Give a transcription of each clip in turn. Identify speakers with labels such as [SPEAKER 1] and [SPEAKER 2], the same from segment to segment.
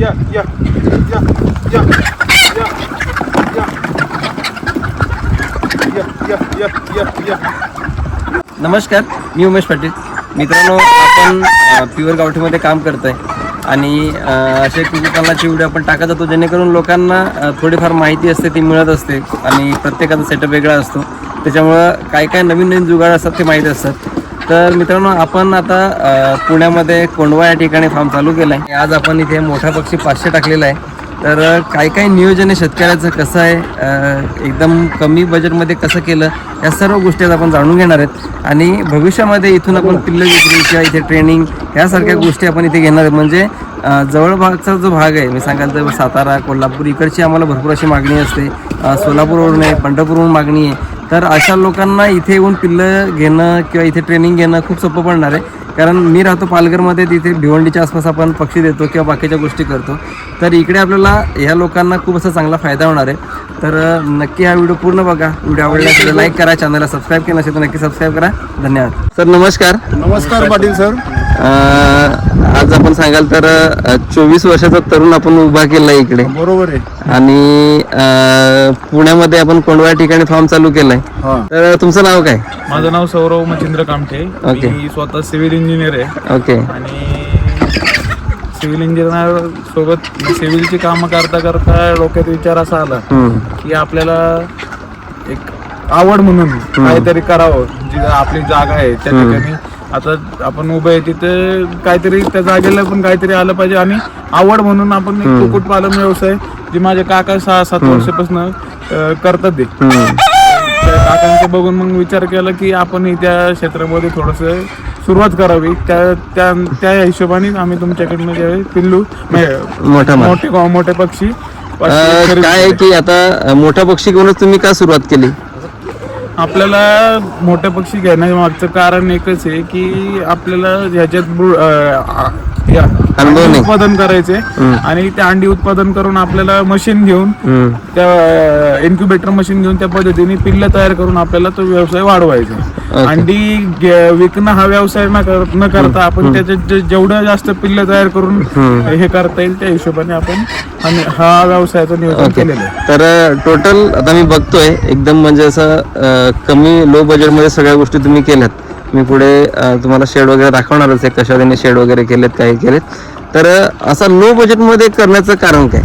[SPEAKER 1] या या या या या या या. या या
[SPEAKER 2] नमस्कार मी उमेश पाटील. मित्रांनो आपण प्युअर गावठीमध्ये काम करत आहे आणि असे कुकुपालनाचे व्हिडिओ आपण टाकत जातो जेणेकरून लोकांना थोडीफार माहिती असते ती मिळत असते. आणि प्रत्येकाचा सेटअप वेगळा असतो. त्याच्यामुळं काय काय नवीन नवीन जुगाड असतात ते माहीत असतात. तर मित्रांनो आपण आता पुण्यामध्ये कोंडवा या ठिकाणी फार्म चालू केला आहे आज आपण इथे मोठा पक्षी पाचशे टाकलेला आहे. तर काय काय नियोजन आहे शेतकऱ्याचं? कसं आहे? एकदम कमी बजेटमध्ये कसं केलं? या सर्व गोष्टी आज आपण जाणून घेणार आहेत. आणि भविष्यामध्ये इथून आपण पिल्ल विक्री किंवा इथे ट्रेनिंग ह्यासारख्या गोष्टी आपण इथे घेणार आहेत. म्हणजे जवळभागचा जो भाग आहे मी सांगाल तर सातारा कोल्हापूर इकडची आम्हाला भरपूर अशी मागणी असते. सोलापूरवरून आहे पंढरपूरवरून मागणी आहे. तर अशा लोकांना इथे येऊन पिल्लं घेणं किंवा इथे ट्रेनिंग घेणं खूप सोपं पडणार आहे. कारण मी राहतो पालघरमध्ये तिथे भिवंडीच्या आसपास आपण पक्षी देतो किंवा बाकीच्या गोष्टी करतो. तर इकडे आपल्याला ह्या लोकांना खूप असा चांगला फायदा होणार आहे. तर नक्की हा व्हिडिओ पूर्ण बघा. व्हिडिओ आवडला असेल लाईक करा चॅनलला सबस्क्राईब केलं असेल तर नक्की सबस्क्राईब करा. धन्यवाद. सर नमस्कार.
[SPEAKER 1] नमस्कार पाटील सर.
[SPEAKER 2] आज आपण सांगाल तर चोवीस वर्षाचा तरुण आपण उभा केला इकडे.
[SPEAKER 1] बरोबर आहे.
[SPEAKER 2] आणि पुण्यामध्ये आपण कोंडवा या ठिकाणी फॉर्म चालू केलाय.
[SPEAKER 1] हा.
[SPEAKER 2] तर तुमचं नाव काय?
[SPEAKER 3] माझं नाव सौरव मच्छिंद्र कामठे.
[SPEAKER 2] ओके.
[SPEAKER 3] मी स्वतः सिव्हिल इंजिनियर आहे.
[SPEAKER 2] ओके.
[SPEAKER 3] आणि सिव्हिल इंजिनियर सोबत सिव्हिलची कामं करता करता डोक्यात विचार असा आला. की आपल्याला एक आवड म्हणून काहीतरी करावं जी आपली जागा आहे. त्या ठिकाणी आता आपण उभे आहे तिथे काहीतरी त्या जागेला पण काहीतरी आलं पाहिजे. आणि आवड म्हणून आपण एक कुक्कुटपालन व्यवसाय जी माझे काका सहा सात वर्षापासून करतात ते. त्या काकांचं बघून मग विचार केला की आपण त्या क्षेत्रामध्ये थोडस सुरुवात करावी. त्या त्या त्या हिशोबाने आम्ही तुमच्याकडनं ज्यावेळी पिल्लू म्हणजे
[SPEAKER 2] मोठा
[SPEAKER 3] मोठे पक्षी
[SPEAKER 2] काय की आता अ, मोठा पक्षी घेऊनच तुम्ही का सुरुवात केली?
[SPEAKER 3] आपल्याला मोठे पक्षी घेण्यामागचं कारण एकच आहे की आपल्याला ह्याच्यात उत्पादन करायचे. आणि त्या अंडी उत्पादन करून आपल्याला मशीन घेऊन
[SPEAKER 2] हम्म.
[SPEAKER 3] त्या इन्क्युबेटर मशीन घेऊन त्या पद्धतीने पिल्ल तयार करून आपल्याला तो व्यवसाय वाढवायचा. अंडी विकणं हा व्यवसाय न कर- न करता आपण त्याच्यात जे- जेवढं जास्त पिल्ल तयार करून हे करता येईल त्या हिशोबाने आपण आणि हा व्यवसायाचं नियोजन
[SPEAKER 2] ओके.
[SPEAKER 3] केलेलं आहे.
[SPEAKER 2] तर टोटल आता मी बघतोय एकदम म्हणजे असं अ, कमी लो बजेटमध्ये सगळ्या गोष्टी तुम्ही केल्यात. मी पुढे तुम्हाला शेड वगैरे दाखवणारच आहे कशा त्यांनी शेड वगैरे केलेत काही केलेत. तर असं लो बजेटमध्ये करण्याचं कारण काय?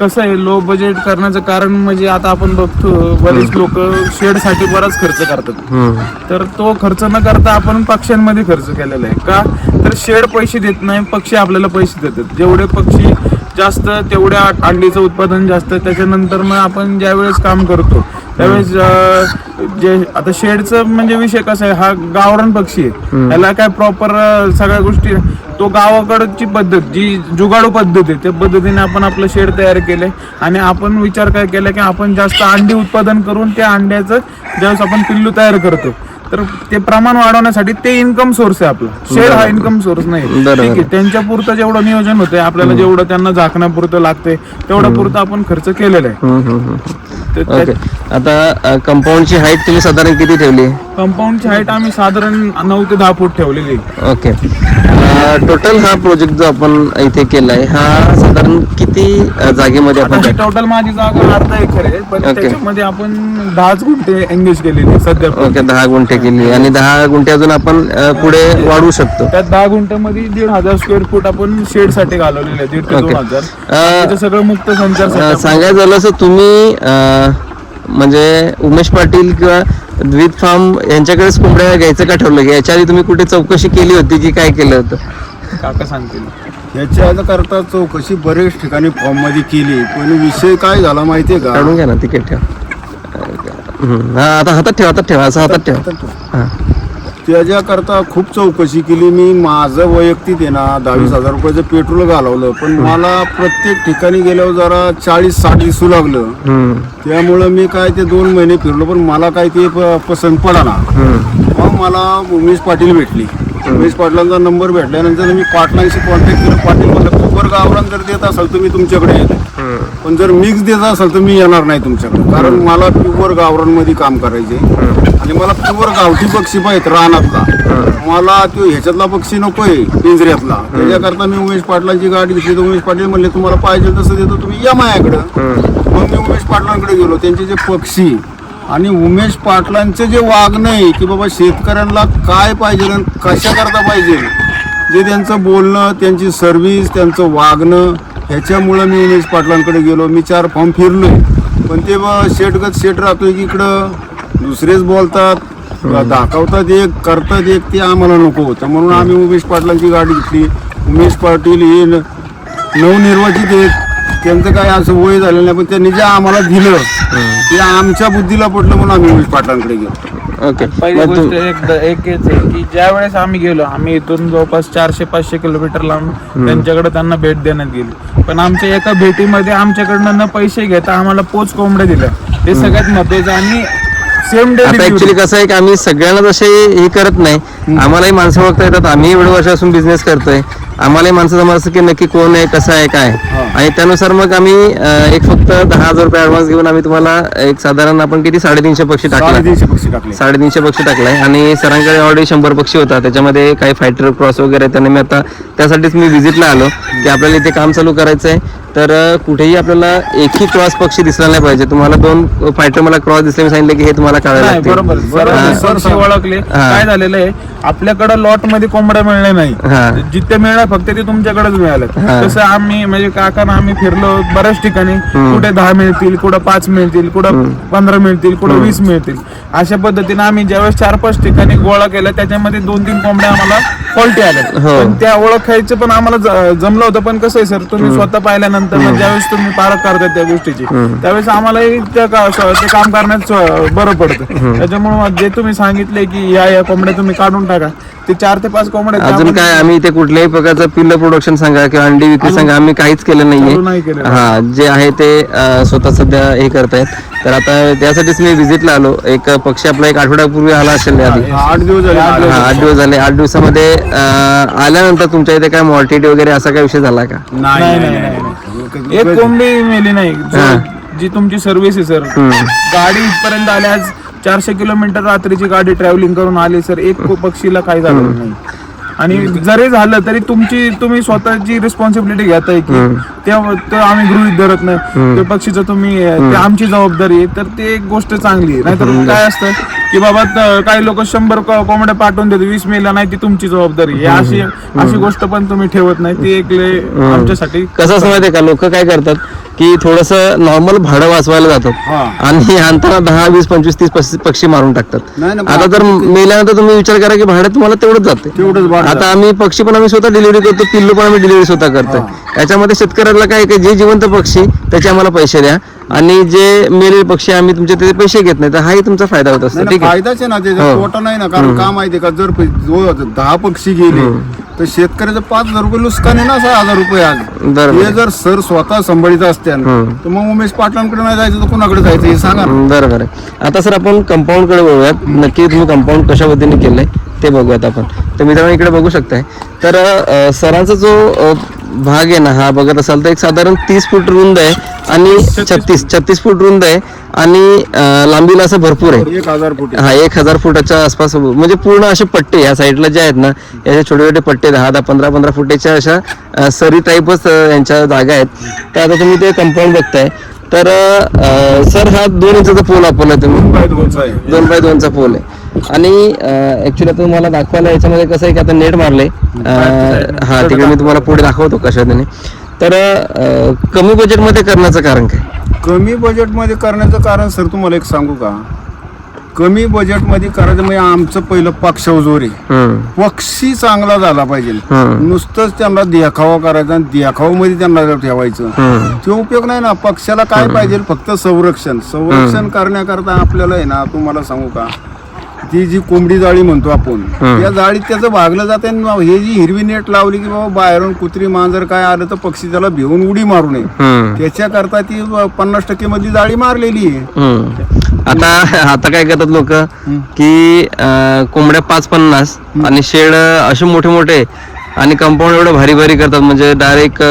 [SPEAKER 3] कसं आहे लो बजेट करण्याचं कारण म्हणजे आता आपण बघतो बरेच लोक शेडसाठी बराच खर्च करतात. तर तो खर्च न करता आपण पक्ष्यांमध्ये खर्च केलेला आहे. का? तर शेड पैसे देत नाही पक्षी आपल्याला पैसे देतात. जेवढे पक्षी जास्त तेवढ्या अंडीचं उत्पादन जास्त त्याच्यानंतर मग आपण ज्यावेळेस काम करतो त्यावेळेस अं, जे आता शेडचं म्हणजे विषय कसा आहे हा गावरान पक्षी आहे. याला काय प्रॉपर सगळ्या गोष्टी तो गावाकडची पद्धत जी जुगाडू पद्धत आहे त्या पद्धतीने आपण आपलं शेड तयार केलंय. आणि आपण विचार काय केला की आपण जास्त अंडी उत्पादन करून त्या अंड्याचं ज्यावेळेस आपण पिल्लू तयार करतो. तर ते प्रमाण वाढवण्यासाठी ते इन्कम सोर्स आहे आपला. शेड हा इन्कम सोर्स नाही. ठीक आहे. त्यांच्या पुरतं जेवढं नियोजन होतंय आपल्याला जेवढं त्यांना झाकण्यापुरतं लागतंय तेवढं पुरतं आपण खर्च केलेला आहे.
[SPEAKER 2] आता कंपाऊंडची हाईट तुम्ही साधारण किती ठेवली?
[SPEAKER 3] कंपाऊंडची हाईट आम्ही साधारण नऊ ते दहा फूट ठेवलेली
[SPEAKER 2] ओके टोटल हा प्रोजेक्ट जो आपण इथे केलाय हा साधारण किती जागेमध्ये आपण
[SPEAKER 3] टोटल माझी जागा अर्धा एकर आहे पण. त्याच्यामध्ये आपण दहाच गुंठे एंगेज केलेली सध्या
[SPEAKER 2] ओके दहा गुंठे. केली आणि दहा गुंठे अजून आपण अ, पुढे वाढवू शकतो.
[SPEAKER 3] त्यात दहा गुंठ्यामध्ये दीड हजार स्क्वेअर फूट आपण शेडसाठी घालवलेले आहे दीड ते
[SPEAKER 2] ओके.
[SPEAKER 3] दोन हजार.
[SPEAKER 2] अं,
[SPEAKER 3] त्याचं सगळं मुक्त संचार
[SPEAKER 2] अ,
[SPEAKER 3] setup.
[SPEAKER 2] सांगायचं झालं असं तुम्ही अ, म्हणजे उमेश पाटील किंवा द्वित फार्म यांच्याकडेच कोंबड्या घ्यायचं का ठरवलं? की याच्या आधी तुम्ही कुठे चौकशी केली होती की काय केलं होतं?
[SPEAKER 3] काका सांगतील.
[SPEAKER 1] याच्या करता चौकशी बरेच ठिकाणी फॉर्ममध्ये केली. पण विषय काय झाला माहितीये का?
[SPEAKER 2] काढून घ्या ना तिकीट ठेवा. हम्म, हा आता हातात ठेवा हातात ठेवा असं हातात ठेवा. हा.
[SPEAKER 1] त्याच्याकरता खूप चौकशी केली मी. माझं वैयक्तिक आहे ना दहावीस हजार रुपयाचं पेट्रोल घालवलं. पण मला प्रत्येक ठिकाणी गेल्यावर जरा चाळीस साठ दिसू लागलं.
[SPEAKER 2] हम्म,
[SPEAKER 1] त्यामुळं मी काय ते दोन महिने फिरलो पण मला काय ते प- पसंत पडाना.
[SPEAKER 2] हम्म,
[SPEAKER 1] मग मला उमेश पाटील भेटली. उमेश पाटलांचा नंबर भेटल्यानंतर मी पाटलांशी कॉन्टॅक्ट केलं. पाटील म्हणलं कोपर गावरान जर देत असाल मी तुमच्याकडे येतो. पण जर मिक्स देत असाल तर मी येणार नाही तुमच्याकडे. कारण मला प्युअर गावरांमध्ये काम करायचे. आणि मला प्युअर गावठी पक्षी पाहिजे रानातला. मला तो ह्याच्यातला पक्षी नकोय पिंजऱ्यातला. त्याच्याकरता मी उमेश पाटलांची गाडी घेतली तर उमेश पाटील म्हणले तुम्हाला पाहिजे तसं देतो तुम्ही या माझ्याकडं. मग मी उमेश पाटलांकडे गेलो. त्यांचे जे पक्षी आणि उमेश पाटलांचं जे वागणं आहे की बाबा शेतकऱ्यांना काय पाहिजे आणि कशा करता पाहिजे जे त्यांचं बोलणं त्यांची सर्व्हिस त्यांचं वागणं ह्याच्यामुळं मी उमेश पाटलांकडे गेलो. मी चार फॉर्म फिरलोय. पण ते ब- शेटगत शेट राहतोय की इकडं. दुसरेच बोलतात. दाखवतात एक करतात एक ते आम्हाला नको होतं. म्हणून आम्ही उमेश पाटलांची गाडी घेतली. उमेश पाटील हे नवनिर्वाचित आहेत. त्यांचं काय असं वय झालेलं नाही पण त्यांनी जे आम्हाला दिलं ते आमच्या बुद्धीला पडलं म्हणून आम्ही उमेश पाटलांकडे गेलो.
[SPEAKER 2] ओके.
[SPEAKER 3] पहिली
[SPEAKER 2] मग
[SPEAKER 3] गोष्ट एक एकच आहे की ज्या वेळेस आम्ही गेलो आम्ही इथून जवळपास चारशे पाचशे किलोमीटर लांब त्यांच्याकडे त्यांना भेट देण्यात गेली. पण आमच्या एका भेटीमध्ये आमच्याकडनं न पैसे घेता आम्हाला पोच कोंबड्या दिल्या. ते सगळ्यात महत्वाचं आणि सेम डे
[SPEAKER 2] आता ऍक्च्युली कसं आहे की आम्ही सगळ्यांना जसे हे करत नाही. आम्हालाही माणसं बघता येतात. आम्ही एवढे वर्षापासून बिझनेस करतोय. आम्हालाही माणसं समजतं की नक्की कोण आहे कसं आहे काय आणि त्यानुसार मग आम्ही एक फक्त दहा हजार रुपये ऍडव्हान्स घेऊन आम्ही तुम्हाला एक साधारण आपण किती साडेतीनशे पक्षी टाकला
[SPEAKER 1] साडेतीनशे पक्षी टाकले
[SPEAKER 2] साडेतीनशे पक्षी टाकलाय आणि सरांकडे ऑलरेडी शंभर पक्षी होता त्याच्यामध्ये काही फायटर क्रॉस वगैरे त्यांना मी आता त्यासाठीच मी व्हिजिटला आलो की आपल्याला इथे काम चालू करायचं आहे तर कुठेही आपल्याला एकही क्रॉस पक्षी दिसला नाही पाहिजे तुम्हाला दोन फायटर मला क्रॉस दिसले मी सांगितलं की हे तुम्हाला
[SPEAKER 3] सर ओळखले काय झालेलं आहे आपल्याकडे लॉटमध्ये कोंबड्या मिळले
[SPEAKER 2] हा.
[SPEAKER 3] नाही जिथे मिळणार फक्त ते तुमच्याकडेच मिळाले. तसं आम्ही म्हणजे काकांना आम्ही फिरलो बऱ्याच ठिकाणी. कुठे दहा मिळतील कुठं पाच मिळतील कुठं पंधरा मिळतील कुठं वीस मिळतील. अशा पद्धतीने आम्ही ज्यावेळेस चार पाच ठिकाणी गोळा केला त्याच्यामध्ये दोन तीन कोंबड्या आम्हाला फॉल्टी आल्या
[SPEAKER 2] हो.
[SPEAKER 3] पण त्या ओळखायचं पण आम्हाला जमलं होतं पण कसं आहे सर तुम्ही स्वतः पाहिल्यानंतर ज्यावेळेस तुम्ही पारख करता त्या गोष्टीची त्यावेळेस आम्हालाही त्या काम करण्यात बरं पडतं. त्याच्यामुळे जे तुम्ही सांगितले की या या कोंबड्या तुम्ही काढून टाका ते चार ते पाच कोंबड्या
[SPEAKER 2] अजून काय आम्ही इथे कुठल्याही प्रकारचं पिल्ल प्रोडक्शन सांगा किंवा अंडी विक्री सांगा आम्ही काहीच केलं नाहीये. हा जे आहे ते स्वतः सध्या हे करतायत. तर आता त्यासाठीच मी व्हिजिटला आलो. एक पक्षी आपला एक आठवड्यापूर्वी आला असेल आधी
[SPEAKER 1] आठ दिवस झाले. आठ
[SPEAKER 2] हा आठ दिवस झाले. आठ दिवसामध्ये अं, आल्यानंतर तुमच्या इथे काय मॉर्टिटी वगैरे असा काय विषय झाला का?
[SPEAKER 1] नाही
[SPEAKER 3] नाही,
[SPEAKER 1] नाही
[SPEAKER 3] नाही,
[SPEAKER 1] नाही.
[SPEAKER 3] एक कोंबडी मेली नाही. जो- जी तुमची सर्व्हिस आहे सर गाडी इथपर्यंत आली आज चारशे किलोमीटर रात्रीची गाडी ट्रॅव्हलिंग करून आली सर एक पक्षीला काही झालं नाही. आणि जरी झालं तरी तुमची तुम्ही स्वतःची रिस्पॉन्सिबिलिटी घेताय की ते ते आम्ही गृहित धरत नाही. ते पक्षीचं तुम्ही ते आमची जबाबदारी आहे. तर ते एक गोष्ट चांगली आहे. नाहीतर काय असतं की बाबा काही लोक शंभर को- कोंबड्या पाठवून देतात वीस मेला नाही ती तुमची जबाबदारी आहे. अशी अशी गोष्ट पण तुम्ही ठेवत नाही. ती एक आमच्यासाठी
[SPEAKER 2] कसं असं माहितीये का? लोक काय करतात की थोडस नॉर्मल भाडं वाचवायला जातात. आणि आणताना दहा वीस पंचवीस तीस पस्तीस पक्षी मारून टाकतात. आता तर मेल्यानंतर तुम्ही विचार करा की भाडं तुम्हाला तेवढंच जाते.
[SPEAKER 1] तेवढंच
[SPEAKER 2] आता आम्ही पक्षी पण आम्ही स्वतः डिलिव्हरी करतो पिल्लू पण आम्ही डिलिव्हरी स्वतः करतोय. याच्यामध्ये शेतकऱ्याला काय की जे जिवंत पक्षी त्याचे आम्हाला पैसे द्या. आणि जे मेलेले पक्षी आम्ही तुमचे ते पैसे घेत नाही तर हाही तुमचा फायदा होत असतो. ठीक आहे.
[SPEAKER 1] फायदाच आहे ना त्याचा
[SPEAKER 2] हो.
[SPEAKER 1] तोटा नाही ना कारण का माहितीये का जर प- जो दहा पक्षी गेले तर शेतकऱ्याचं पाच हजार रुपये नुकसान आहे ना सहा हजार रुपये आज
[SPEAKER 2] बरोबर
[SPEAKER 1] हे जर सर स्वतः संभाळीत असते तर मग उमेश पाटलांकडे नाही जायचं तर कुणाकडे जायचं हे सांगा ना.
[SPEAKER 2] बरोबर आहे. आता सर आपण कंपाऊंडकडे बघूयात नक्की तुम्ही कंपाऊंड कशा पद्धतीने केलंय ते बघूयात आपण. तर मित्रांनो इकडे बघू शकताय. तर अं, सरांचा जो अं, भाग आहे ना हा बघत असाल तर एक साधारण तीस फूट रुंद आहे आणि छत्तीस छत्तीस फूट रुंद आहे आणि लांबीला असं भरपूर आहे.
[SPEAKER 1] एक हजार फुट
[SPEAKER 2] हा एक हजार फुटाच्या आसपास म्हणजे पूर्ण असे पट्टे या साईडला जे आहेत ना याचे छोटे छोटे पट्टे दहा दहा पंधरा पंधरा फुटाच्या अशा सरी टाईपच यांच्या जागा आहेत. तर आता तुम्ही ते कंपाऊंड बघताय. तर सर हा दोन इंचाचा पोल वापरला तुम्ही. दोन बाय दोनचा पोल आहे. आणि ऍक्च्युली आता तुम्हाला दाखवायला याच्यामध्ये कसं आहे की आता नेट मारले. हा तिकडे मी तुम्हाला पुढे दाखवतो कशा त्याने तर कमी बजेटमध्ये करण्याचं कारण काय?
[SPEAKER 1] कमी बजेटमध्ये करण्याचं कारण सर तुम्हाला एक सांगू का? कमी बजेटमध्ये करायचं म्हणजे आमचं पहिलं आहे.
[SPEAKER 2] हम्म.
[SPEAKER 1] पक्षी चांगला झाला पाहिजे. नुसतंच त्यांना देखावा करायचा आणि देखावामध्ये त्यांना जर ठेवायचं ते उपयोग नाही ना. पक्षाला काय पाहिजे? फक्त संरक्षण. संरक्षण करण्याकरता आपल्याला आहे ना तुम्हाला सांगू का? ती जी कोंबडी जाळी म्हणतो आपण त्या जाळीत त्याचं भागलं जाते आणि हे जी हिरवी नेट लावली की बाबा बाहेरून कुत्री मांजर काय आलं तर पक्षी त्याला भिवून उडी मारू नये. त्याच्याकरता ती पन्नास टक्के मधली जाळी मारलेली आहे.
[SPEAKER 2] आता आता काय करतात लोक की कोंबड्या पाच पन्नास आणि शेड असे मोठे मोठे आणि कंपाऊंड एवढं भारी भारी करतात म्हणजे डायरेक्ट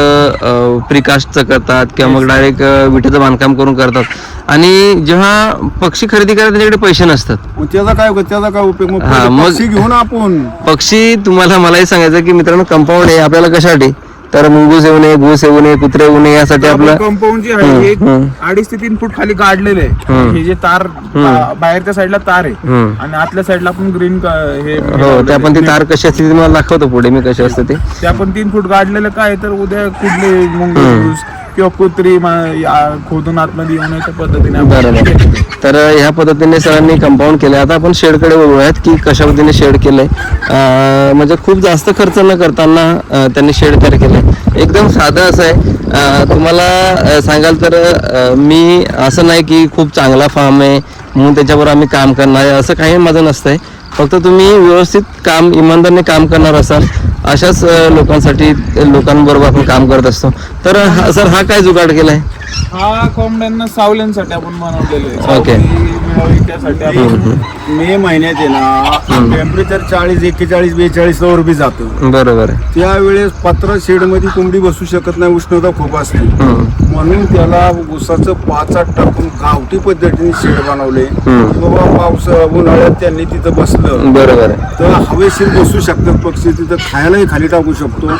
[SPEAKER 2] प्रिकास्टचं करतात किंवा मग डायरेक्ट विटेचं बांधकाम करून करतात. आणि जेव्हा पक्षी खरेदी करायला त्यांच्याकडे पैसे नसतात.
[SPEAKER 1] त्याचा काय त्याचा काय उपयोग? मग
[SPEAKER 2] हा, मग-
[SPEAKER 1] पक्षी घेऊन आपण.
[SPEAKER 2] पक्षी तुम्हाला मलाही सांगायचं की मित्रांनो कंपाऊंड आहे आपल्याला कशासाठी? तर मुंगूस येऊ नये घुस येऊ नये कुत्रे येऊ नये यासाठी आपलं
[SPEAKER 3] कंपाऊंड जे आहे हे अडीच ते तीन फूट खाली काढलेले आहे. हे जे तार बा- बाहेरच्या साईडला तार आहे. आणि आतल्या साईडला आपण ग्रीन हे
[SPEAKER 2] हो ते आपण ती तार कशी असते ती तुम्हाला दाखवतो पुढे मी कशी असते ते.
[SPEAKER 3] ते आपण तीन फूट काढलेलं काय तर उद्या कुठले मुंगूस किंवा कुत्री मा- या- खोदून आतमध्ये येऊ नये त्या पद्धतीने आपण
[SPEAKER 2] बरोबर. तर ह्या पद्धतीने सरांनी कंपाऊंड केलं आता आपण शेडकडे बघूयात की कशा पद्धतीने शेड केलंय. अं, म्हणजे खूप जास्त खर्च न करताना अं, त्यांनी शेड तयार केलंय. एकदम साधं असं आहे. तुम्हाला सांगाल तर मी असं नाही की खूप चांगला फार्म आहे म्हणून त्याच्यावर आम्ही काम करणार आहे असं काही माझं नसतंय. फक्त तुम्ही व्यवस्थित काम इमानदारने काम करणार असाल अशाच लोकांसाठी लोकांबरोबर आपण काम करत असतो. तर सर हा काय जुगाड केला आहे
[SPEAKER 3] हा कोंबड्यांना सावल्यांसाठी आपण बनवलेले
[SPEAKER 2] ओके.
[SPEAKER 3] मिळावी त्यासाठी आपण
[SPEAKER 1] मे महिन्यात आहे ना टेम्परेचर चाळीस एक्केचाळीस बेचाळीस वर बी जातं.
[SPEAKER 2] बरोबर आहे.
[SPEAKER 1] त्यावेळेस पत्रा शेडमध्ये कोंबडी बसू शकत नाही उष्णता खूप असते.
[SPEAKER 2] हम्म.
[SPEAKER 1] म्हणून त्याला उसाचं पाचाट टाकून गावठी पद्धतीने शेड बनवले.
[SPEAKER 2] हम्म.
[SPEAKER 1] की बाबा पावस उन्हाळ्यात त्यांनी तिथं बसलं
[SPEAKER 2] बरोबर आहे.
[SPEAKER 1] तर हवेशीर बसू शकतात पक्षी तिथं खायलाही खाली टाकू शकतो.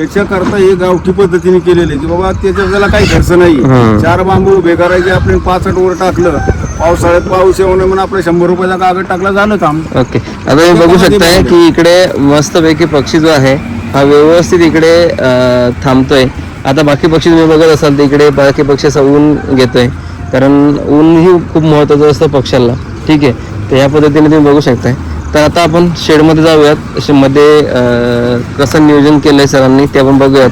[SPEAKER 1] याच्याकरता हे गावठी पद्धतीने केलेले की बाबा त्याच्या त्याला काही खर्च नाही. चार बांबू उभे करायचे आपण पाच वर टाकलं. पावसाळ्यात पाऊस येऊ नये म्हणून आपल्या शंभर रुपयाचा कागद टाकला झालं काम.
[SPEAKER 2] ओके. आता तुम्ही बघू शकताय की इकडे मस्तपैकी पक्षी जो आहे हा व्यवस्थित इकडे थांबतोय. आता बाकी पक्षी तुम्ही बघत असाल तर इकडे बाकी पक्षी असं ऊन घेतोय. कारण ऊन ही खूप महत्वाचं असतं पक्ष्याला ठीक आहे? तर या पद्धतीने तुम्ही बघू शकताय. तर आता आपण शेडमध्ये जाऊयात. शेडमध्ये कसं नियोजन केलंय सरांनी ते आपण बघूयात.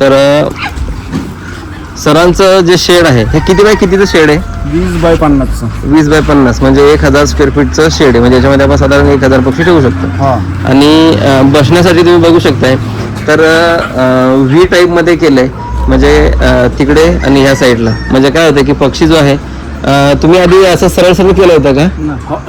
[SPEAKER 2] तर सरांचं जे शेड आहे हे किती बाय कितीचं शेड आहे?
[SPEAKER 1] वीस बाय पन्नासचं.
[SPEAKER 2] वीस बाय पन्नास म्हणजे एक हजार स्क्वेअर फीटचं शेड आहे. म्हणजे याच्यामध्ये आपण साधारण एक हजार पक्षी ठेवू शकतो.
[SPEAKER 1] हा.
[SPEAKER 2] आणि अं, बसण्यासाठी तुम्ही बघू शकताय. तर व्ही टाईपमध्ये केलंय. म्हणजे अं, तिकडे आणि ह्या साईडला म्हणजे काय होतं की पक्षी जो आहे अं, तुम्ही आधी असं सरळ सरळ केलं होतं का?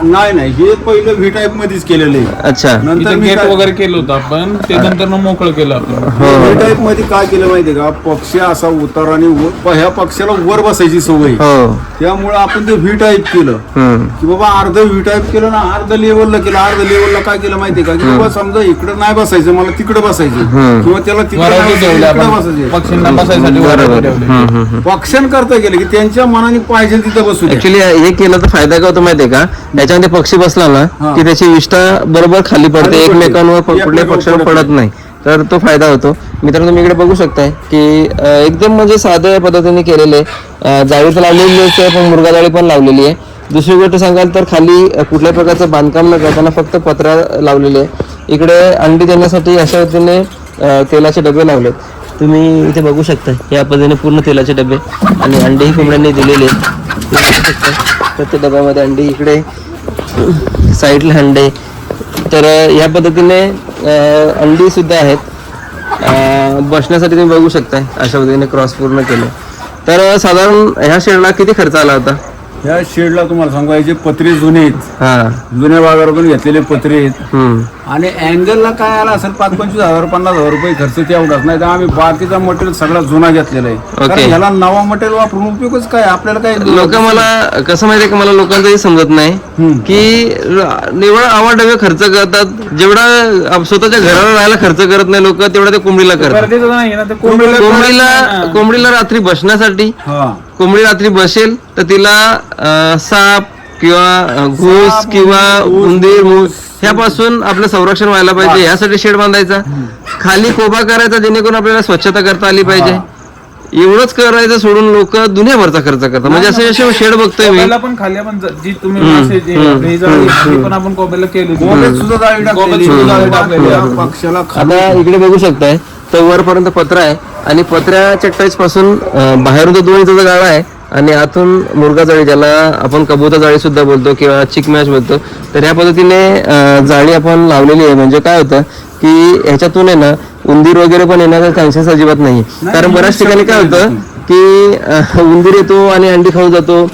[SPEAKER 1] नाही नाही. हे पहिलं व्ही टाईप मध्येच केलेलं आहे.
[SPEAKER 2] अच्छा.
[SPEAKER 1] नंतर
[SPEAKER 3] इथं
[SPEAKER 1] मी
[SPEAKER 3] गेट वगैरे केलं होतं आपण. ते नंतर मग मोकळं केलं आपण.
[SPEAKER 1] व्ही टाईपमध्ये काय केलं माहितीये का? पक्षी असा उतार आणि ह्या पक्षाला वर बसायची सवय.
[SPEAKER 2] हो.
[SPEAKER 1] त्यामुळे आपण ते व्ही टाईप केलं.
[SPEAKER 2] हम्म.
[SPEAKER 1] की बाबा अर्ध व्ही टाईप केलं ना अर्ध लेवलला केलं. अर्ध लेवलला काय केलं माहितीये का? की बाबा समजा इकडे नाही बसायचं मला तिकडे बसायचं किंवा त्याला तिकडे नाही
[SPEAKER 3] वराठी ठेवले
[SPEAKER 1] बसायचं, इकडे
[SPEAKER 3] आपण.
[SPEAKER 1] बसायचे
[SPEAKER 3] पक्ष्यांना बसायसाठी वराठी
[SPEAKER 2] बरोबर.
[SPEAKER 3] ठेवले.
[SPEAKER 2] हम्म, हम्म, हम्म.
[SPEAKER 1] पक्ष्यांकरता केलं की त्यांच्या मनाने पाहिजे तिथं बसू
[SPEAKER 2] ऍक्च्युली हे केलं तर फायदा काय होतो माहितीये का? याच्यामध्ये पक्षी बसला ना
[SPEAKER 1] हा.
[SPEAKER 2] की त्याची विष्ठा बरोबर खाली पडते
[SPEAKER 1] खाली पडते.
[SPEAKER 2] एकमेकांवर प- कुठल्याही
[SPEAKER 1] एकमेकांवर
[SPEAKER 2] पक्षावर
[SPEAKER 1] पडत
[SPEAKER 2] पडत नाही. तर तो फायदा होतो. मित्रांनो तुम्ही इकडे बघू शकताय की अं, एकदम म्हणजे साध्या पद्धतीने केलेले आहे. जाळी तर लावलेलीच आहे पण मुरगा जाळी पण लावलेली आहे. दुसरी गोष्ट सांगाल तर खाली अं, कुठल्याही प्रकारचं बांधकाम न करताना फक्त पत्रा लावलेले आहे. इकडे अंडी देण्यासाठी अशा पद्धतीने अं, तेलाचे डबे लावलेत. तुम्ही इथे बघू शकता या पद्धतीने पूर्ण तेलाचे डबे आणि अंडेही कोंबड्यांनी दिलेले आहेत. प्रत्येक डब्यामध्ये अंडी इकडे साईडला अंडे. तर या पद्धतीने अंडी सुद्धा आहेत. बसण्यासाठी तुम्ही बघू शकताय अशा पद्धतीने क्रॉस पूर्ण केलं. तर साधारण ह्या शेडला किती खर्च आला होता?
[SPEAKER 1] ह्या शेडला तुम्हाला सांगू याचे पत्रे जुने आहेत.
[SPEAKER 2] हा.
[SPEAKER 1] जुन्या बाजारातून घेतलेले पत्रे आहेत.
[SPEAKER 2] हम्म.
[SPEAKER 1] आणि अँगलला काय आला असेल पाच पंचवीस हजार पन्नास हजार रुपये खर्च तेवढाच नाही तर आम्ही बाकीचा मटेरियल सगळा जुना घेतलेला आहे. कारण. ह्याला नवा मटेरियल वापरून उपयोगच काय? आपल्याला काय
[SPEAKER 2] लोक मला कसं माहितीये का मला लोकांचंही समजत नाही
[SPEAKER 1] हम्म.
[SPEAKER 2] की निवड आवाडवे खर्च करतात. जेवढा आप- स्वतःच्या घराला राहायला खर्च करत नाही लोक तेवढा ते कोंबडीला करतात.
[SPEAKER 3] गरजेचं नाही ना ते कोंबडीला
[SPEAKER 2] कोंबडीला कोंबडीला रात्री बसण्यासाठी
[SPEAKER 1] हा.
[SPEAKER 2] कोंबडी रात्री बसेल तर तिला साप किंवा घूस किंवा उंदीर मूस ह्यापासून आपलं संरक्षण व्हायला पाहिजे. यासाठी शेड बांधायचा. खाली कोबा करायचा जेणेकरून आपल्याला स्वच्छता करता आली पाहिजे. एवढंच करायचं सोडून लोक दुनियाभरचा खर्च करतात. म्हणजे असे असे शेड बघतोय मी.
[SPEAKER 3] पण खाली आपण ज- तुम्ही पण आपण कोंबड्याला केली.
[SPEAKER 1] सुद्धा पक्षाला
[SPEAKER 2] इकडे बघू शकताय. तर वरपर्यंत पत्र आहे. आणि पत्र्याच्या टच पासून अं, बाहेरून तो दोन इंचाचा गाळा आहे आणि आतून मुर्गा जाळी ज्याला आपण कबूतर जाळी सुद्धा बोलतो किंवा चिक मॅच बोलतो तर या पद्धतीने जाळी आपण लावलेली आहे. म्हणजे काय होतं की ह्याच्यातून आहे ना उंदीर वगैरे पण येण्याचा चान्सेस अजिबात नाही. कारण बऱ्याच ठिकाणी काय होतं की उंदीर येतो आणि अंडी खाऊन जातो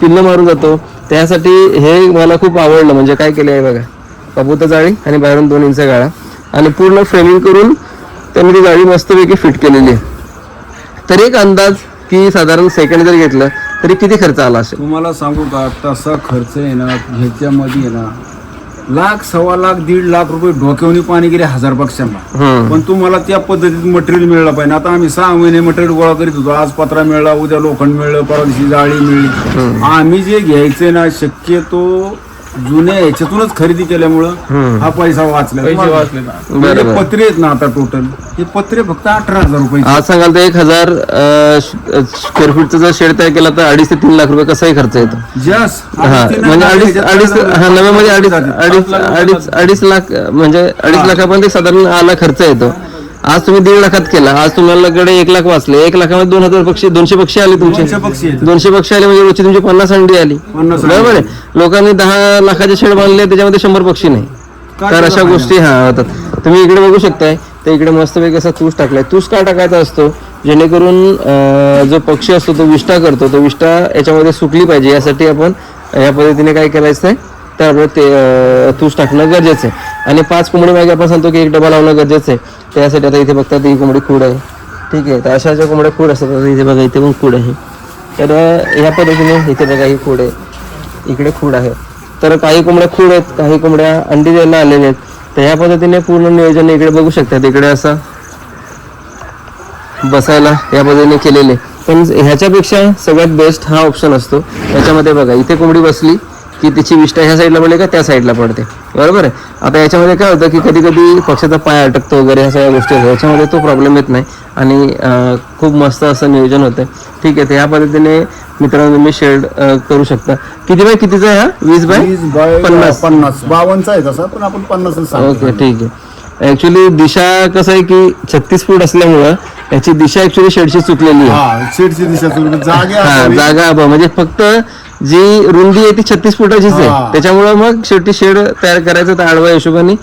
[SPEAKER 2] पिल्ल मारून जातो. त्यासाठी हे मला खूप आवडलं. म्हणजे काय केलं आहे बघा कबूतर जाळी आणि बाहेरून दोन इंच गाळा. आणि पूर्ण फ्रेमिंग करून त्यांनी ती गाडी मस्तपैकी फिट केलेली आहे. तर एक अंदाज की साधारण सेकंड जर घेतलं तरी किती खर्च आला असेल?
[SPEAKER 1] तुम्हाला सांगू का तसा खर्च आहे ना ह्याच्यामध्ये आहे ना लाख सव्वा लाख दीड लाख रुपये डोक्यावनी पाणी गेले हजार पक्षांना. पण तुम्हाला त्या पद्धतीत मटेरियल मिळलं पाहिजे. आता आम्ही सहा महिने मटेरियल गोळा करीत होतो. आज पत्रा मिळाला उद्या लोखंड मिळलं परवा दिवशी जाळी मिळली. आम्ही जे घ्यायचंय ना शक्यतो जुन्या ह्याच्यातूनच खरेदी केल्यामुळं हा पैसा वाचला.
[SPEAKER 3] पैसे वाचले ना.
[SPEAKER 1] म्हणजे
[SPEAKER 2] बरोबर.
[SPEAKER 1] पत्रे आहेत ना आता टोटल हे पत्रे फक्त अठरा हजार रुपये
[SPEAKER 2] आज सांगाल तर एक हजार स्क्वेअर फूटचा जर शेड तयार केला तर अडीच ते तीन लाख रुपये कसाही खर्च येतो. हा म्हणजे अडीच अडीच हा नव्यामध्ये अडीच अडीच अडीच अडीच लाख म्हणजे अडीच लाखापर्यंत साधारण आला खर्च येतो. आज तुम्ही दीड लाखात केला. आज तुम्हालाकडे एक लाख वाचले. एक लाखामध्ये दोन हजार पक्षी दोनशे पक्षी आले तुमचे.
[SPEAKER 1] दोनशे पक्षी
[SPEAKER 2] आले. म्हणजे रोजची तुमची पन्नास अंडी आली. बरोबर आहे. लोकांनी दहा लाखाचे शेड बांधले त्याच्यामध्ये शंभर पक्षी नाही. तर अशा? गोष्टी हा होतात. तुम्ही इकडे बघू शकताय तर इकडे मस्तपैकी असा तूस टाकलाय. तूस का टाकायचा असतो? जेणेकरून जो पक्षी असतो तो विष्ठा करतो. तो विष्ठा याच्यामध्ये सुकली पाहिजे. यासाठी आपण या पद्धतीने काय करायचं आहे त्यामुळे ते तूस टाकणं गरजेचं आहे. आणि पाच कोंबडी मागे आपण सांगतो की एक डबा लावणं गरजेचं आहे. त्यासाठी आता इथे बघतात ही कोंबडी खूड आहे. ठीक आहे तर अशा ज्या कोंबड्या खूड असतात. आता इथे बघा इथे पण खूड आहे. तर ह्या पद्धतीने इथे बघा ही खूड आहे. इकडे खूड आहे. तर काही कोंबड्या खूड आहेत काही कोंबड्या अंडी द्यायला आलेल्या आहेत. तर ह्या पद्धतीने पूर्ण नियोजन इकडे बघू शकतात इकडे असं बसायला या पद्धतीने केलेले. पण ह्याच्यापेक्षा सगळ्यात बेस्ट हा ऑप्शन असतो. याच्यामध्ये बघा इथे कोंबडी बसली. की तिची विष्ठा ह्या साईडला पडली का त्या साईडला पडते. बरोबर आहे? आता याच्यामध्ये काय होतं की कधी कधी पक्षाचा पाय अटकतो वगैरे ह्या सगळ्या गोष्टी. होतात याच्यामध्ये तो प्रॉब्लेम येत नाही. आणि खूप मस्त असं नियोजन होतं. ठीक आहे तर ह्या पद्धतीने मित्रांनो तुम्ही शेड करू शकता. किती बाय कितीचा आहे हा? वीस बाय पन्नास.
[SPEAKER 1] पन्नास. बावनचा आहे तसा पण आपण पन्नास
[SPEAKER 2] ओके ठीक आहे. ऍक्च्युली दिशा कसं आहे की छत्तीस फूट असल्यामुळं याची दिशा ऍक्च्युली शेडची चुकलेली आहे.
[SPEAKER 1] हा शेडची दिशा चुकली. जागे.
[SPEAKER 2] जागा म्हणजे फक्त जी रुंदी आहे ती छत्तीस फुटाचीच आहे. त्याच्यामुळं मग शेवटी शेड तयार करायचं तर आडवा हिशोबाने.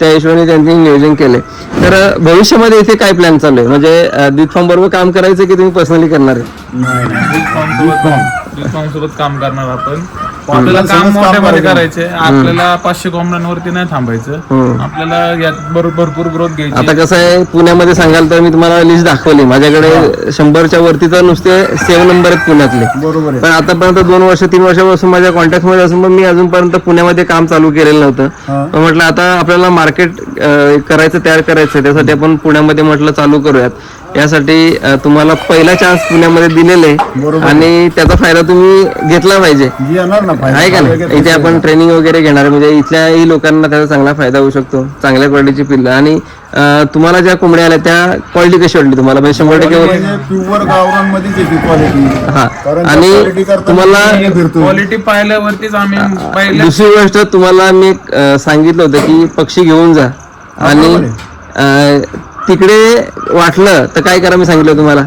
[SPEAKER 2] त्या हिशोबाने त्यांनी नियोजन केले तर भविष्यामध्ये इथे काय प्लॅन चालू आहे? म्हणजे बीट फॉर्म बरोबर काम करायचं की तुम्ही पर्सनली करणार आहे?
[SPEAKER 1] नाही नाही.
[SPEAKER 3] फॉर्म सोबत काम करणार आपण. आपल्याला काम मोठ्यामध्ये
[SPEAKER 1] करायचं.
[SPEAKER 3] आपल्याला पाचशे कोंबड्यांवरती नाही थांबायचं. आपल्याला यात भर- भरपूर ग्रोथ घ्यायची.
[SPEAKER 2] आता कसं आहे पुण्यामध्ये सांगाल तर मी तुम्हाला लिस्ट दाखवली. माझ्याकडे शंभरच्या वरती तर नुसते सेव्ह नंबर आहेत पुण्यातले.
[SPEAKER 1] बरोबर
[SPEAKER 2] पण आतापर्यंत दोन वर्ष तीन वर्षापासून माझ्या कॉन्टॅक्टमध्ये असून पण मी अजूनपर्यंत पुण्यामध्ये काम चालू केलेलं नव्हतं. पण म्हटलं आता आपल्याला मार्केट करायचं तयार करायचं त्यासाठी आपण पुण्यामध्ये म्हटलं चालू करूयात. यासाठी तुम्हाला पहिला चान्स पुण्यामध्ये दिलेले. आणि त्याचा फायदा तुम्ही घेतला पाहिजे.
[SPEAKER 1] जी येणार ना फायदा.
[SPEAKER 2] आहे का नाही? इथे आपण ट्रेनिंग वगैरे घेणार. म्हणजे इथल्याही लोकांना त्याचा चांगला फायदा होऊ शकतो. चांगल्या क्वालिटीची पिल्लं. आणि तुम्हाला ज्या कोंबड्या आल्या त्या क्वालिटी कशी वाटली तुम्हाला? म्हणजे शंभर टक्के हा. आणि तुम्हाला-
[SPEAKER 3] क्वालिटी पाहिल्यावरतीच आम्ही
[SPEAKER 2] दुसरी गोष्ट तुम्हाला मी सांगितलं होतं की पक्षी घेऊन जा. आणि तिकडे वाटलं तर काय करा मी सांगितलं तुम्हाला?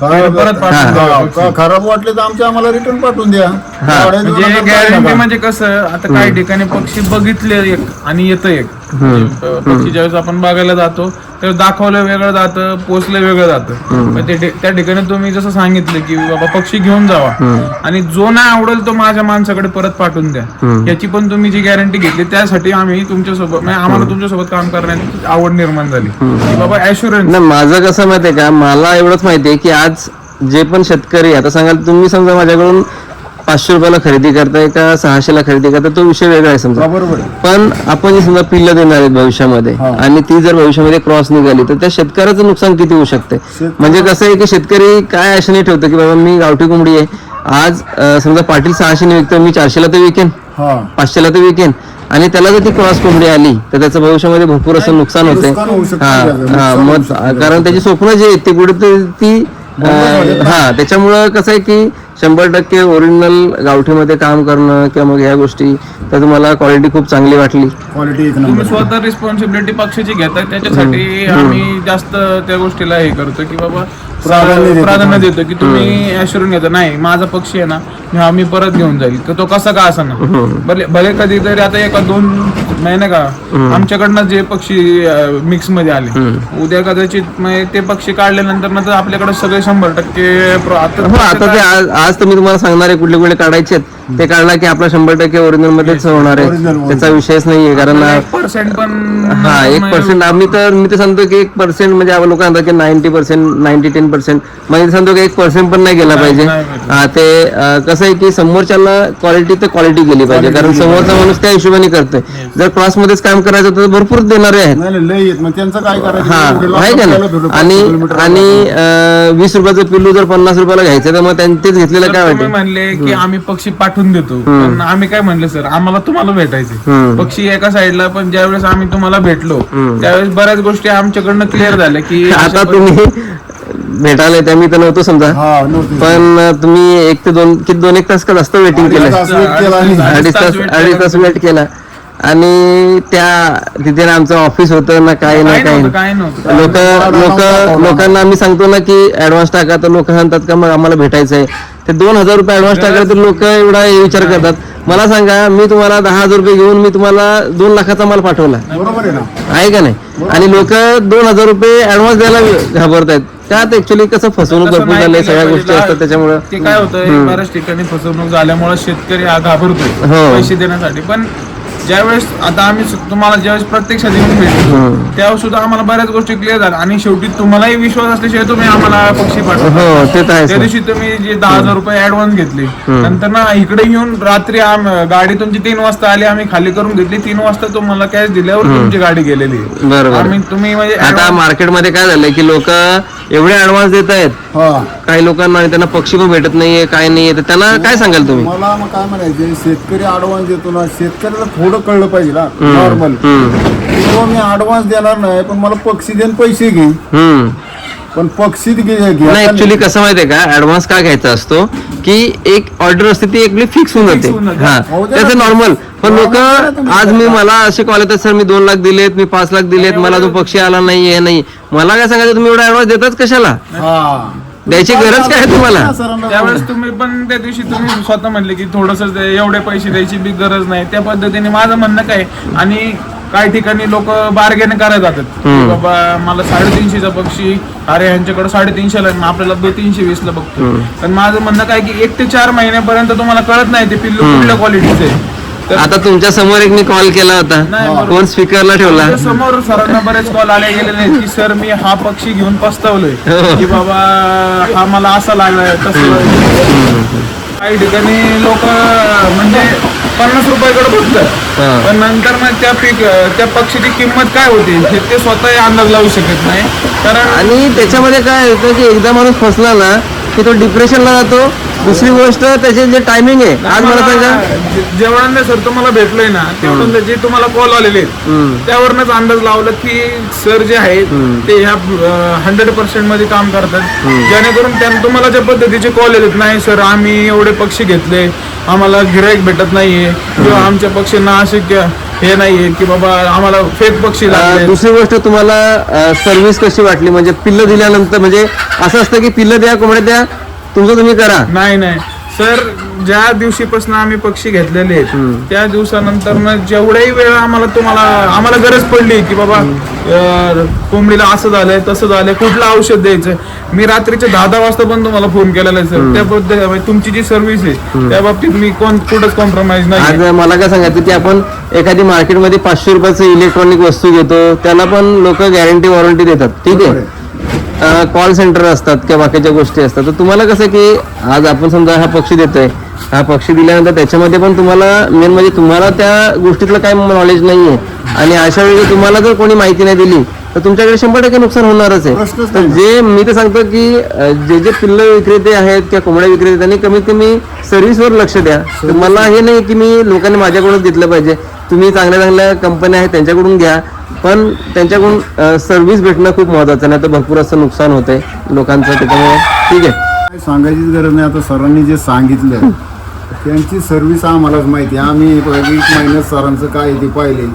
[SPEAKER 1] काय
[SPEAKER 3] परत पाठवून
[SPEAKER 1] हा, खराब वाटले तर आमच्या आम्हाला रिटर्न पाठवून द्या.
[SPEAKER 3] म्हणजे गॅरंटी. म्हणजे कसं आता काही ठिकाणी पक्षी बघितले एक आणि येतं एक. पक्षी ज्यावेळेस आपण बघायला जातो तर दाखवलं वेगळं जातं पोचलं वेगळं जातं. पण ते ठि- त्या ठिकाणी तुम्ही जसं सांगितलं की बाबा पक्षी घेऊन जावा. आणि जो नाही आवडेल तो माझ्या माणसाकडे परत पाठवून द्या. याची पण तुम्ही जी गॅरंटी घेतली त्यासाठी आम्ही तुमच्यासोबत म्हणजे आम्हाला तुमच्यासोबत काम करण्याची आवड निर्माण झाली. की बाबा ऍश्युरन्स
[SPEAKER 2] नाही माझं कसं माहिती आहे का? मला एवढंच माहिती आहे की आज जे पण शेतकरी आता सांगाल तुम्ही समजा माझ्याकडून पाचशे रुपयाला खरेदी करताय का सहाशेला खरेदी करताय तो विषय वेगळा आहे समजा.
[SPEAKER 1] बरोबर आहे.
[SPEAKER 2] पण आपण जे समजा पिल्लं देणार आहेत भविष्यामध्ये. आणि ती जर भविष्यामध्ये क्रॉस निघाली तर त्या शेतकऱ्याचं नुकसान किती होऊ शकते? म्हणजे कसं आहे की शेतकरी काय आशेने ठेवतो की बाबा मी गावठी कोंबडी आहे आज समजा पाटील सहाशेने विकतो मी चारशेला तर विकेन
[SPEAKER 1] हा.
[SPEAKER 2] पाचशेला तर विकेन आणि त्याला जर ती क्रॉस कोंबडी आली तर त्याचं भविष्यामध्ये भरपूर असं नुकसान होते हा हा मग. कारण त्याची स्वप्न जे आहेत ते कुठे ती हा त्याच्यामुळं कसं आहे की शंभर टक्के ओरिजिनल गावठीमध्ये काम करणं किंवा मग ह्या गोष्टी तर तुम्हाला क्वालिटी खूप चांगली वाटली.
[SPEAKER 1] क्वालिटी एक
[SPEAKER 3] तुम्ही
[SPEAKER 1] नंबर
[SPEAKER 3] स्वतः रिस्पॉन्सिबिलिटी पक्षाची घेताय त्याच्यासाठी आम्ही जास्त त्या गोष्टीला हे करतो की बाबा
[SPEAKER 1] प्राधान्य देतो.
[SPEAKER 3] प्राधान्य देतो की तुम्ही ऍश्युरन घेता. नाही माझा पक्षी आहे ना मी हा मी परत घेऊन जाईल. तर तो कसा का असा ना? भले भले कधीतरी आता एका दोन महिने का? आमच्याकडनं जे पक्षी मिक्समध्ये आले उद्या कदाचित मग ते पक्षी काढल्यानंतर ना तर आपल्याकडे सगळे शंभर टक्के प्र- आता
[SPEAKER 2] हो आता ते आज आज तर मी तुम्हाला सांगणार आहे कुठले कुठले काढायचे आहेत. ते काढला की आपला शंभर टक्के ओरिजिनल मध्येच होणार आहे. त्याचा विषयच नाहीये कारण
[SPEAKER 3] एक पर्सेंट पण
[SPEAKER 2] हा एक पर्सेंट आम्ही तर मी तर सांगतो की एक पर्सेंट म्हणजे आपण लोक म्हणतात की ninety percent ninety ten percent म्हणजे सांगतो की एक पर्सेंट पण नाही गेला पाहिजे. हा ते कसं आहे की समोरच्याला क्वालिटी तर क्वालिटी गेली पाहिजे. कारण समोरचा माणूस त्या हिशोबाने करतोय. जर क्रॉस मध्येच काम करायचं तर भरपूर देणारे आहेत.
[SPEAKER 1] नाही नाही, लय येत मग त्यांचं काय करायचं?
[SPEAKER 2] हा आहे का आणि आणि वीस रुपयाचं पिल्लू जर पन्नास रुपयाला घ्यायचं तर मग त्यां- तेच घेतलेलं काय वाटेल
[SPEAKER 3] म्हणले की आम्ही पक्षी पाठवून देतो. पण आम्ही काय म्हणले सर? आम्हाला तुम्हाला भेटायचे. पक्षी एका साईडला पण ज्यावेळेस आम्ही तुम्हाला भेटलो त्यावेळेस बऱ्याच गोष्टी आमच्याकडनं क्लिअर झाल्या की
[SPEAKER 2] आता तुम्ही भेटायला त्या मी तर नव्हतो समजा.
[SPEAKER 1] हा नव्हती.
[SPEAKER 2] पण तुम्ही एक ते दोन किती दोन एक तास का जास्त वेटिंग केलं?
[SPEAKER 1] तास wait केला आणि-
[SPEAKER 2] अडीच तास अडीच तास वेट केला. आणि त्या तिथे ना आमचं ऑफिस होतं ना काही ना
[SPEAKER 3] काय
[SPEAKER 2] काही.
[SPEAKER 3] नव्हतं काय नव्हतं.
[SPEAKER 2] लोक लोक लोकांना आम्ही सांगतो ना की ऍडव्हान्स टाका तर लोक सांगतात का मग आम्हाला भेटायचं आहे ते दोन हजार रुपये ऍडव्हान्स टाकले तर लोक एवढा हे विचार करतात. मला सांगा मी तुम्हाला दहा हजार रुपये घेऊन मी तुम्हाला दोन लाखाचा माल पाठवला.
[SPEAKER 1] बरोबर आहे ना.
[SPEAKER 2] आहे का नाही? आणि लोक दोन हजार रुपये ऍडव्हान्स द्यायला घाबरतायत. त्यात ऍक्च्युली कसं फसवणूक भरपूर
[SPEAKER 3] केलं
[SPEAKER 2] सगळ्या. गोष्टी असतात त्याच्यामुळं.
[SPEAKER 3] ते काय होतं बऱ्याच ठिकाणी फसवणूक झाल्यामुळे शेतकरी हा घाबरतोय
[SPEAKER 2] हो.
[SPEAKER 3] पैसे देण्यासाठी. पण ज्यावेळेस आता आम्ही सु- तुम्हाला ज्यावेळेस प्रत्यक्षात येऊन भेटलो त्यावेळेस सुद्धा आम्हाला बऱ्याच गोष्टी क्लिअर झाल्या. आणि शेवटी तुम्हालाही विश्वास असल्याशिवाय तुम्ही आम्हाला पक्षी पाठवा
[SPEAKER 2] हो ते तर आहे
[SPEAKER 3] त्या. दिवशी तुम्ही जे दहा हजार रुपये ऍडव्हान्स घेतले नंतर ना इकडे येऊन रात्री आम- गाडी तुमची तीन वाजता आली आम्ही खाली करून घेतली. तीन वाजता तुम्हाला कॅश दिल्यावर तुमची गाडी गेलेली. आहे.
[SPEAKER 2] बरोबर.
[SPEAKER 3] आम्ही तुम्ही म्हणजे
[SPEAKER 2] आता
[SPEAKER 3] advance-
[SPEAKER 2] मार्केटमध्ये काय झालंय की लोक एवढे ऍडव्हान्स देत आहेत.
[SPEAKER 1] हा.
[SPEAKER 2] काही लोकांना आणि त्यांना पक्षी पण भेटत नाहीये काय नाहीये. तर त्यांना काय सांगाल तुम्ही?
[SPEAKER 1] मला मग काय म्हणायचे शेतकरी ऍडव्हान्स देतो ना शेतकऱ्याला थोडं कळलं पाहिजे ना नॉर्मल मी ऍडव्हान्स देणार नाही पण मला पक्षी देऊन पैसे घे.
[SPEAKER 2] हम्म.
[SPEAKER 1] पण पक्षी
[SPEAKER 2] नाही ऍक्च्युली कसं माहितीये का? ऍडव्हान्स का घ्यायचा असतो? की एक ऑर्डर असते ती एक फिक्स होऊन जाते. हा. त्याचं. नॉर्मल पण लोक. आज मी मला असे कॉल येतात सर मी दोन लाख दिलेत मी पाच लाख दिलेत मला तो पक्षी आला नाही हे नाही. मला काय सांगायचं तुम्ही एवढा ऍडव्हान्स देताच कशाला?
[SPEAKER 1] हा.
[SPEAKER 2] द्यायची गरज काय आहे तुम्हाला
[SPEAKER 3] त्यावेळेस तुम्ही पण त्या दिवशी तुम्ही स्वतः म्हणले की थोडस एवढे पैसे द्यायची बी गरज नाही. त्या पद्धतीने माझं म्हणणं काय आणि काही ठिकाणी लोक बार्गेन करायला जातात. की बाबा मला साडेतीनशेचा पक्षी अरे ह्यांच्याकडे साडेतीनशेला आहे, मग आपल्याला दो तीनशे वीस ला बघतो पण माझं म्हणणं काय की एक ते चार महिन्यापर्यंत तुम्हाला कळत नाही ते पिल्लू कुठल्या क्वालिटीचे तर
[SPEAKER 2] आता तुमच्यासमोर एक मी कॉल केला
[SPEAKER 3] नाही,
[SPEAKER 2] होता
[SPEAKER 3] बरोबर.
[SPEAKER 2] फोन स्पीकरला ठेवला?
[SPEAKER 3] समोर सरांना बरेच कॉल आले गेलेले आहेत की सर मी हा पक्षी घेऊन पस्तावलोय.
[SPEAKER 2] हो.
[SPEAKER 3] की बाबा हा मला असा लागलाय तसं. काही ठिकाणी लोक म्हणजे पन्नास रुपयाकडे बघतात.
[SPEAKER 2] हा.
[SPEAKER 3] पण नंतर मग त्या पीक त्या पक्षीची किंमत काय होती? हे ते स्वतः अंदाज लावू शकत नाही. कारण
[SPEAKER 2] आणि त्याच्यामध्ये काय होतं की एकदा माणूस फसला ना की तो डिप्रेशनला जातो दुसरी गोष्ट त्याचे जे टायमिंग आहे आज मला सांगा.
[SPEAKER 3] जे- जेवढ्यांदा सर तुम्हाला भेटलोय ना तेवढ्या जे तुम्हाला कॉल आलेले आहेत. त्यावरनच अंदाज लावलं की सर जे आहेत ते ह्या हंड्रेड पर्सेंटमध्ये काम करतात. जेणेकरून त्यांना तुम्हाला ज्या पद्धतीचे कॉल येतात नाही सर आम्ही एवढे पक्षी घेतले आम्हाला गिराईक भेटत नाहीये किंवा आमच्या पक्षींना असे क- हे नाहीये की बाबा आम्हाला फेक पक्षी
[SPEAKER 2] अं,
[SPEAKER 3] लागले
[SPEAKER 2] दुसरी गोष्ट तुम्हाला सर्व्हिस कशी वाटली? म्हणजे पिल्लं दिल्यानंतर म्हणजे असं असतं की पिल्लं द्या कोंबड्या द्या तुमचं तुम्ही करा.
[SPEAKER 3] नाही नाही. सर ज्या दिवशीपासून आम्ही पक्षी घेतलेले आहेत त्या दिवसानंतर ना जेवढ्याही वेळ आम्हाला तुम्हाला आम्हाला गरज पडली की बाबा अं, कोंबडीला असं झालंय तसं झालंय कुठलं औषध द्यायचं? मी रात्रीचे दहा दहा वाजता पण तुम्हाला फोन केलेला आहे सर. त्याबद्दल म्हणजे तुमची जी सर्व्हिस आहे त्या बाबतीत मी कोण कुठंच कॉम्प्रोमाइज नाही
[SPEAKER 2] आज मला काय सांगायचं की आपण एखादी मार्केटमध्ये पाचशे रुपयाचं इलेक्ट्रॉनिक वस्तू घेतो त्याला पण लोक गॅरंटी वॉरंटी देतात. ठीक आहे. कॉल सेंटर असतात किंवा बाकीच्या गोष्टी असतात. तर तुम्हाला कसं की आज आपण समजा हा पक्षी देतोय. हा पक्षी दिल्यानंतर त्याच्यामध्ये पण तुम्हाला मेन म्हणजे तुम्हाला त्या गोष्टीतलं काय नॉलेज नाही आहे आणि अशा वेळी तुम्हाला जर कोणी माहिती नाही दिली तर तुमच्याकडे शंभर टक्के नुकसान होणारच आहे. तर जे मी तर सांगतो की जे जे पिल्ल विक्रेते आहेत किंवा कोंबड्या विक्रेते त्यांनी कमीत कमी सर्व्हिसवर लक्ष द्या. तर मला हे नाही की मी लोकांनी माझ्याकडूनच घेतलं पाहिजे. तुम्ही चांगल्या चांगल्या कंपन्या आहेत त्यांच्याकडून घ्या. पण त्यांच्याकडून सर्व्हिस भेटणं खूप महत्वाचं नाही तर भरपूर असं नुकसान होतंय लोकांचं त्याच्यामुळे. ठीक आहे.
[SPEAKER 1] सांगायचीच गरज नाही आता सरांनी जे सांगितलं त्यांची सर्व्हिस आम्हालाच माहिती आहे. आम्ही एक महिन्यात सरांचं काय ते पाहिले.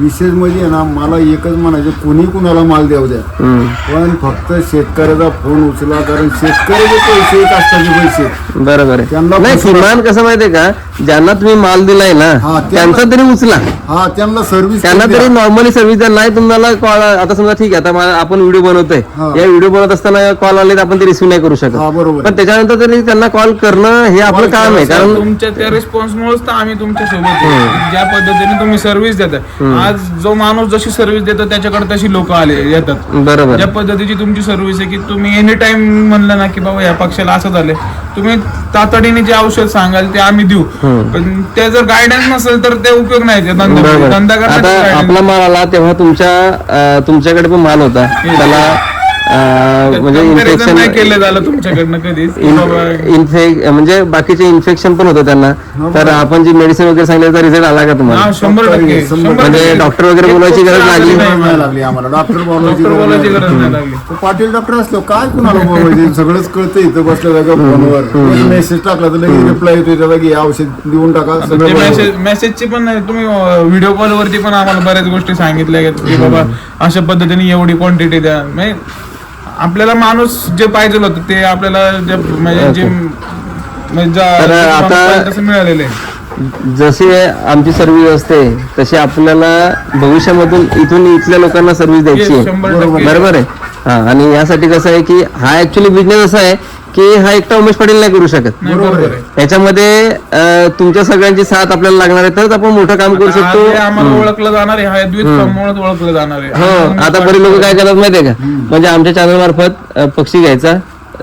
[SPEAKER 1] विशेष म्हणजे ना मला एकच म्हणायचं कुणी कुणाला माल देऊ द्या.
[SPEAKER 2] हम्म.
[SPEAKER 1] पण फक्त शेतकऱ्याचा फोन उचला कारण शेतकऱ्याचे पैसे कष्टाचे पैसे.
[SPEAKER 2] बरोबर आहे.
[SPEAKER 1] त्यांना
[SPEAKER 2] कसं माहितीये का ज्यांना तुम्ही माल दिलाय ना
[SPEAKER 1] हा, त्यांना-
[SPEAKER 2] त्यांचा तरी उचला.
[SPEAKER 1] हा त्यांना सर्व्हिस
[SPEAKER 2] त्यांना तरी नॉर्मली सर्व्हिस द्या नाही तुम्हाला कॉल आता समजा ठीक आहे आता मला- आपण व्हिडिओ बनवतोय.
[SPEAKER 1] हा.
[SPEAKER 2] या व्हिडिओ बनवत असताना कॉल आले तर आपण ते रिसिव्ह नाही करू शकत.
[SPEAKER 1] हा बरोबर
[SPEAKER 2] पण त्याच्यानंतर तरी त्यांना कॉल करणं हे आपलं काम आहे कारण
[SPEAKER 3] तुमच्या त्या रिस्पॉन्समुळेच तर आम्ही तुमच्यासोबत आहे. ज्या पद्धतीने तुम्ही सर्व्हिस देता आज जो माणूस जशी सर्व्हिस देतो त्याच्याकडे तशी लोक आले येतात.
[SPEAKER 2] बरोबर.
[SPEAKER 3] ज्या पद्धतीची तुमची सर्व्हिस आहे की तुम्ही एनी टाइम म्हणलं ना की बाबा या पक्षाला असं झालंय तुम्ही तातडीने जे औषध सांगाल ते आम्ही देऊ. पण ते जर गायडन्स नसेल तर ते उपयोग नाही ते धंदा
[SPEAKER 2] बरोबर.
[SPEAKER 3] धंदा
[SPEAKER 2] आता
[SPEAKER 3] करण्याचा
[SPEAKER 2] आपला माल आला तेव्हा तुमच्या अं, तुमच्याकडे पण माल होता. त्याला म्हणजे इन्फेक्शन
[SPEAKER 3] नाही केलं झालं तुमच्याकडनं कधीच
[SPEAKER 2] इन्फेक्ट म्हणजे बाकीचे इन्फेक्शन पण होतं त्यांना. तर आपण जी मेडिसिन वगैरे सांगितलं रिझल्ट आला का
[SPEAKER 3] हा
[SPEAKER 2] तुम्हाला
[SPEAKER 3] शंभर टक्के
[SPEAKER 2] म्हणजे. डॉक्टर वगैरे बोलायची गरज लागली.
[SPEAKER 3] नाही.
[SPEAKER 1] लागली आम्हाला. डॉक्टर बोलायची
[SPEAKER 3] डॉक्टर
[SPEAKER 1] गरज नाही.
[SPEAKER 3] लागली.
[SPEAKER 1] पाटील डॉक्टर असलो काय कुणाला बोलायचे? सगळंच कळतं इथं बसल्या जागा फोनवर मेसेज टाकला तर लगेच रिप्लाय येतो त्याचा की हे औषध देऊन टाका सगळं
[SPEAKER 3] मेसेजची पण नाही, तुम्ही व्हिडिओ कॉल वरती पण आम्हाला बऱ्याच गोष्टी सांगितल्या की बाबा अशा पद्धतीने एवढी क्वांटिटी द्या. म्हणजे आपल्याला माणूस जे पाहिजे होतं ते आपल्याला जे म्हणजे जे म्हणजे
[SPEAKER 2] तर आता-
[SPEAKER 3] पाहिजे तसं मिळालेलं. आहे
[SPEAKER 2] जशी आमची सर्व्हिस असते तशी आपल्याला भविष्यामधून इथून इथल्या लोकांना सर्व्हिस द्यायची आहे.
[SPEAKER 3] शंभर टक्के.
[SPEAKER 2] बरोबर आहे? हा आणि यासाठी कसं आहे की हा ऍक्च्युली बिझनेस असा आहे की हा एकटा उमेश पाटील नाही करू शकत.
[SPEAKER 3] बरोबर आहे
[SPEAKER 2] याच्यामध्ये अं, तुमच्या सगळ्यांची साथ आपल्याला लागणार आहे तरच आपण मोठं काम करू
[SPEAKER 3] आज हे
[SPEAKER 2] शकतो
[SPEAKER 3] आम्हाला ओळखलं जाणार आहे हा द्वित समूहात ओळखलं जाणार आहे.
[SPEAKER 2] हो आता बरी लोक काय करतात माहितीये का? म्हणजे आमच्या चॅनल मार्फत अ, पक्षी घ्यायचा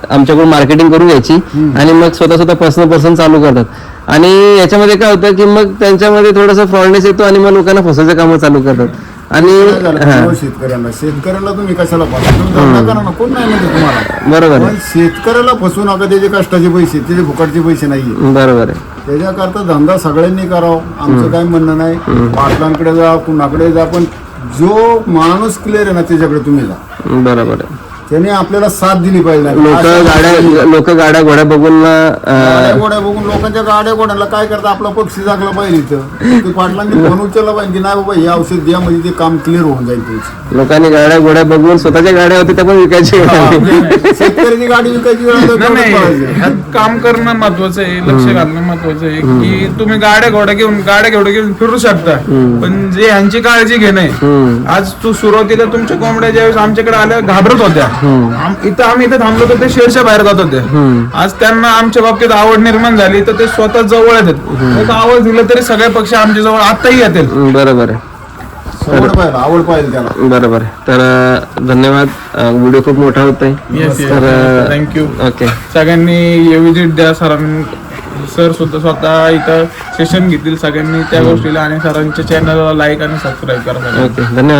[SPEAKER 2] आमच्याकडून मार्केटिंग करून घ्यायची आणि मग स्वतः स्वतः पर्सनल पर्सन चालू करतात. आणि याच्यामध्ये काय होतं की मग त्यांच्यामध्ये थोडंसं फ्रॉडनेस येतो आणि मग लोकांना फसायचं कामं चालू करतात. आणि हा.
[SPEAKER 1] शेतकऱ्यांना? शेतकऱ्याला तुम्ही कशाला फसवा तुम्ही धंदा करा ना कोण नाही म्हणते तुम्हाला?
[SPEAKER 2] बरोबर
[SPEAKER 1] पण
[SPEAKER 2] आहे
[SPEAKER 1] शेतकऱ्याला फसवू नका त्याचे कष्टाचे पैसे त्याचे फुकटचे पैसे नाहीये.
[SPEAKER 2] बरोबर आहे.
[SPEAKER 1] त्याच्याकरता धंदा सगळ्यांनी करावा. आमचं काय म्हणणं नाही. पाटलांकडे जा कुणाकडे जा पण जो माणूस क्लिअर आहे ना त्याच्याकडे तुम्ही जा.
[SPEAKER 2] बरोबर आहे.
[SPEAKER 1] त्याने आपल्याला साथ दिली पाहिजे
[SPEAKER 2] लोक गाड्या लोक गाड्या घोड्या बघून
[SPEAKER 1] गाड्या गोड्या बघून लोकांच्या गाड्या गोड्याला काय करता? आपला पक्षी जागला पाहिजे इथं. ते पाटलांनी फोन उचलला पाहिजे की नाही बाबा हे औषध द्या म्हणजे ते काम क्लिअर होऊन जाईल
[SPEAKER 2] लोकांनी गाड्या घोड्या बघून स्वतःच्या गाड्या होत्या त्या पण विकायची
[SPEAKER 1] शेतकऱ्याची गाडी विकायची वेळ आली तर
[SPEAKER 3] नाही नाही
[SPEAKER 1] तेवढंच करायचं.
[SPEAKER 3] ह्यात काम करणं महत्वाचं आहे लक्ष घालणं महत्वाचं आहे की तुम्ही गाड्या घोड्या घेऊन गाड्या घोड्या घेऊन फिरू शकता. पण जे ह्यांची काळजी घेणं आहे आज तू सुरुवातीला तुमच्या कोंबड्या ज्यावेळेस आमच्याकडे आल्या घाबरत होत्या. आम- इथं आम्ही इथं थांबलो तर ते शेरच्या बाहेर जात होते. आज त्यांना आमच्या बाबतीत आवड निर्माण झाली तर ते स्वतः जवळ येतात एक आवाज दिला तरी सगळे पक्षी आमच्या जवळ आताही येतील.
[SPEAKER 2] बरोबर आहे.
[SPEAKER 1] सवड पाहिजे आवड पाहिजे त्याला.
[SPEAKER 2] बरोबर आहे. तर अ, धन्यवाद. व्हिडिओ खूप मोठा होत आहे
[SPEAKER 3] येस
[SPEAKER 2] तर
[SPEAKER 3] थँक्यू
[SPEAKER 2] ओके.
[SPEAKER 3] सगळ्यांनी विजिट द्या सरांनी सर सुद्धा स्वतः इथं सेशन घेतील सगळ्यांनी त्या गोष्टीला आणि सरांच्या चॅनलला लाईक आणि सबस्क्राईब करा सगळ्यांनी.
[SPEAKER 2] ओके धन्यवाद.